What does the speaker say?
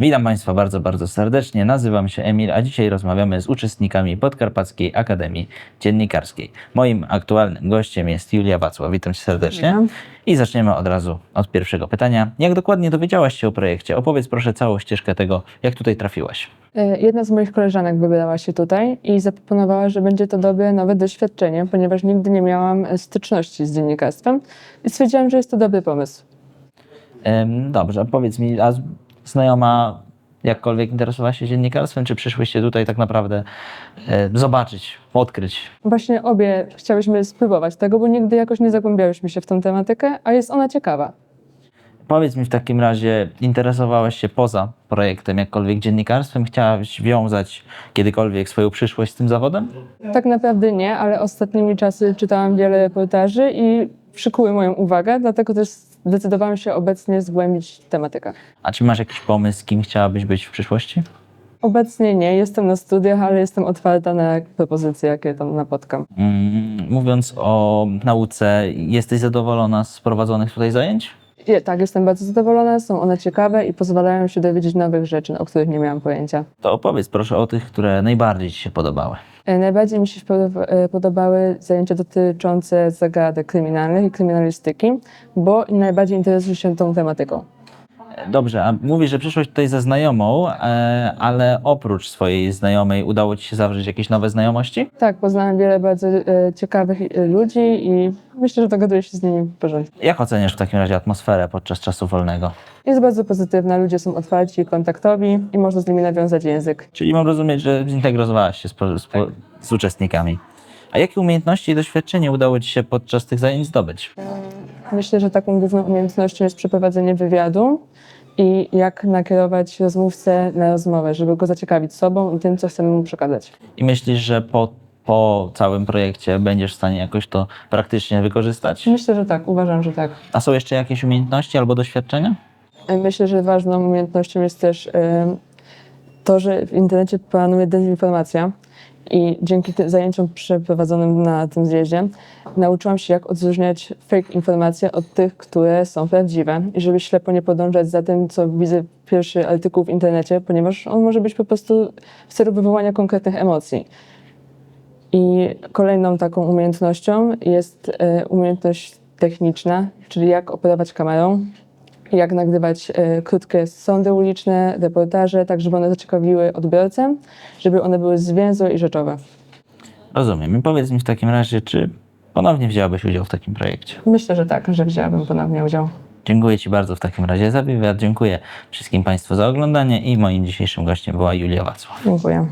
Witam Państwa bardzo, bardzo serdecznie. Nazywam się Emil, a dzisiaj rozmawiamy z uczestnikami Podkarpackiej Akademii Dziennikarskiej. Moim aktualnym gościem jest Julia Wacław. Witam Cię serdecznie. Witam. I zaczniemy od razu od pierwszego pytania. Jak dokładnie dowiedziałaś się o projekcie? Opowiedz proszę całą ścieżkę tego, jak tutaj trafiłaś. E, Jedna z moich koleżanek wybrała się tutaj i zaproponowała, że będzie to dobre nowe doświadczenie, ponieważ nigdy nie miałam e, styczności z dziennikarstwem i stwierdziłam, że jest to dobry pomysł. Dobrze, powiedz mi, a znajoma jakkolwiek interesowała się dziennikarstwem, czy przyszłyście tutaj tak naprawdę e, zobaczyć, odkryć? Właśnie obie chciałyśmy spróbować tego, bo nigdy jakoś nie zagłębiałyśmy się w tą tematykę, a jest ona ciekawa. Powiedz mi w takim razie, interesowałeś się poza projektem jakkolwiek dziennikarstwem? Chciałaś wiązać kiedykolwiek swoją przyszłość z tym zawodem? Tak naprawdę nie, ale ostatnimi czasy czytałam wiele reportaży i przykuły moją uwagę, dlatego też zdecydowałam się obecnie zgłębić tematykę. A czy masz jakiś pomysł, kim chciałabyś być w przyszłości? Obecnie nie, jestem na studiach, ale jestem otwarta na propozycje, jakie tam napotkam. Mm, mówiąc o nauce, jesteś zadowolona z prowadzonych tutaj zajęć? Tak, jestem bardzo zadowolona, są one ciekawe i pozwalają się dowiedzieć nowych rzeczy, o których nie miałam pojęcia. To opowiedz proszę o tych, które najbardziej Ci się podobały. E, Najbardziej mi się e, podobały zajęcia dotyczące zagadek kryminalnych i kryminalistyki, bo najbardziej interesuję się tą tematyką. Dobrze, a mówisz, że przyszłaś tutaj ze znajomą, e, ale oprócz swojej znajomej udało Ci się zawrzeć jakieś nowe znajomości? Tak, poznałam wiele bardzo e, ciekawych e, ludzi i myślę, że dogaduję się z nimi w porządku. Jak oceniasz w takim razie atmosferę podczas czasu wolnego? Jest bardzo pozytywna, ludzie są otwarci, kontaktowi i można z nimi nawiązać język. Czyli mam rozumieć, że zintegrowałaś się z, po- z, po- z uczestnikami. A jakie umiejętności i doświadczenie udało Ci się podczas tych zajęć zdobyć? Myślę, że taką główną umiejętnością jest przeprowadzenie wywiadu i jak nakierować rozmówcę na rozmowę, żeby go zaciekawić sobą i tym, co chcemy mu przekazać. I myślisz, że po, po całym projekcie będziesz w stanie jakoś to praktycznie wykorzystać? Myślę, że tak, uważam, że tak. A są jeszcze jakieś umiejętności albo doświadczenia? Myślę, że ważną umiejętnością jest też em, to, że w internecie panuje dezinformacja i dzięki tym zajęciom przeprowadzonym na tym zjeździe nauczyłam się, jak odróżniać fake informacje od tych, które są prawdziwe i żeby ślepo nie podążać za tym, co widzę pierwszy artykuł w internecie, ponieważ on może być po prostu w celu wywołania konkretnych emocji. I kolejną taką umiejętnością jest e, umiejętność techniczna, czyli jak operować kamerą, jak nagrywać e, krótkie sądy uliczne, reportaże, tak żeby one zaciekawiły odbiorcę, żeby one były zwięzłe i rzeczowe. Rozumiem. I powiedz mi w takim razie, czy ponownie wzięłabyś udział w takim projekcie? Myślę, że tak, że wzięłabym ponownie udział. Dziękuję Ci bardzo w takim razie za wywiad. Dziękuję wszystkim Państwu za oglądanie i moim dzisiejszym gościem była Julia Wacław. Dziękuję.